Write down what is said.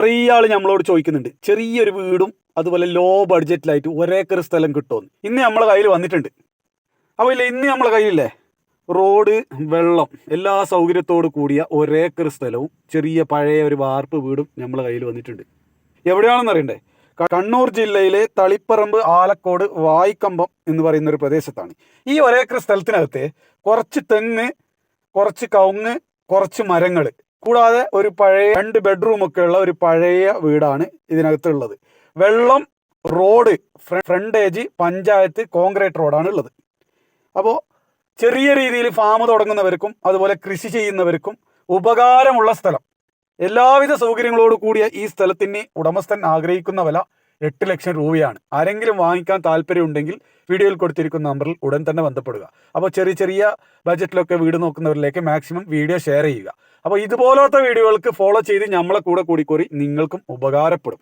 ചെറിയ ആൾ നമ്മളോട് ചോദിക്കുന്നുണ്ട്. ചെറിയൊരു വീടും അതുപോലെ ലോ ബഡ്ജറ്റിലായിട്ട് ഒരേക്കർ സ്ഥലം കിട്ടുമെന്ന് ഇന്ന് നമ്മളെ കയ്യിൽ വന്നിട്ടുണ്ട്. അപ്പോൾ ഇല്ല ഇന്ന് നമ്മളെ കയ്യിലില്ലേ? റോഡ് വെള്ളം എല്ലാ സൗകര്യത്തോടു കൂടിയ ഒരേക്കർ സ്ഥലവും ചെറിയ പഴയ ഒരു വാർപ്പ് വീടും നമ്മളെ കയ്യിൽ വന്നിട്ടുണ്ട്. എവിടെയാണെന്ന് അറിയണ്ടേ? കണ്ണൂർ ജില്ലയിലെ തളിപ്പറമ്പ് ആലക്കോട് വായിക്കമ്പം എന്ന് പറയുന്ന ഒരു പ്രദേശത്താണ്. ഈ ഒരേക്കർ സ്ഥലത്തിനകത്ത് കുറച്ച് തെങ്ങ് കുറച്ച് കവുങ്ങ് കുറച്ച് മരങ്ങൾ കൂടാതെ ഒരു പഴയ രണ്ട് ബെഡ്റൂം ഒക്കെ ഉള്ള ഒരു പഴയ വീടാണ് ഇതിനകത്തുള്ളത്. വെള്ളം റോഡ് ഫ്രണ്ടേജ് പഞ്ചായത്ത് കോൺക്രീറ്റ് റോഡാണ് ഉള്ളത്. അപ്പോൾ ചെറിയ രീതിയിൽ ഫാം തുടങ്ങുന്നവർക്കും അതുപോലെ കൃഷി ചെയ്യുന്നവർക്കും ഉപകാരമുള്ള സ്ഥലം. എല്ലാവിധ സൗകര്യങ്ങളോട് കൂടിയ ഈ സ്ഥലത്തിന് ഉടമസ്ഥൻ ആഗ്രഹിക്കുന്ന വില എട്ട് ലക്ഷം രൂപയാണ്. ആരെങ്കിലും വാങ്ങിക്കാൻ താല്പര്യമുണ്ടെങ്കിൽ വീഡിയോയിൽ കൊടുത്തിരിക്കുന്ന നമ്പറിൽ ഉടൻ തന്നെ ബന്ധപ്പെടുക. അപ്പോൾ ചെറിയ ചെറിയ ബജറ്റിലൊക്കെ വീട് നോക്കുന്നവരിലേക്ക് മാക്സിമം വീഡിയോ ഷെയർ ചെയ്യുക. അപ്പോൾ ഇതുപോലത്തെ വീഡിയോകൾക്ക് ഫോളോ ചെയ്ത് നമ്മളെ കൂടെ കൂടിക്കൂടി നിങ്ങൾക്കും ഉപകാരപ്പെടും.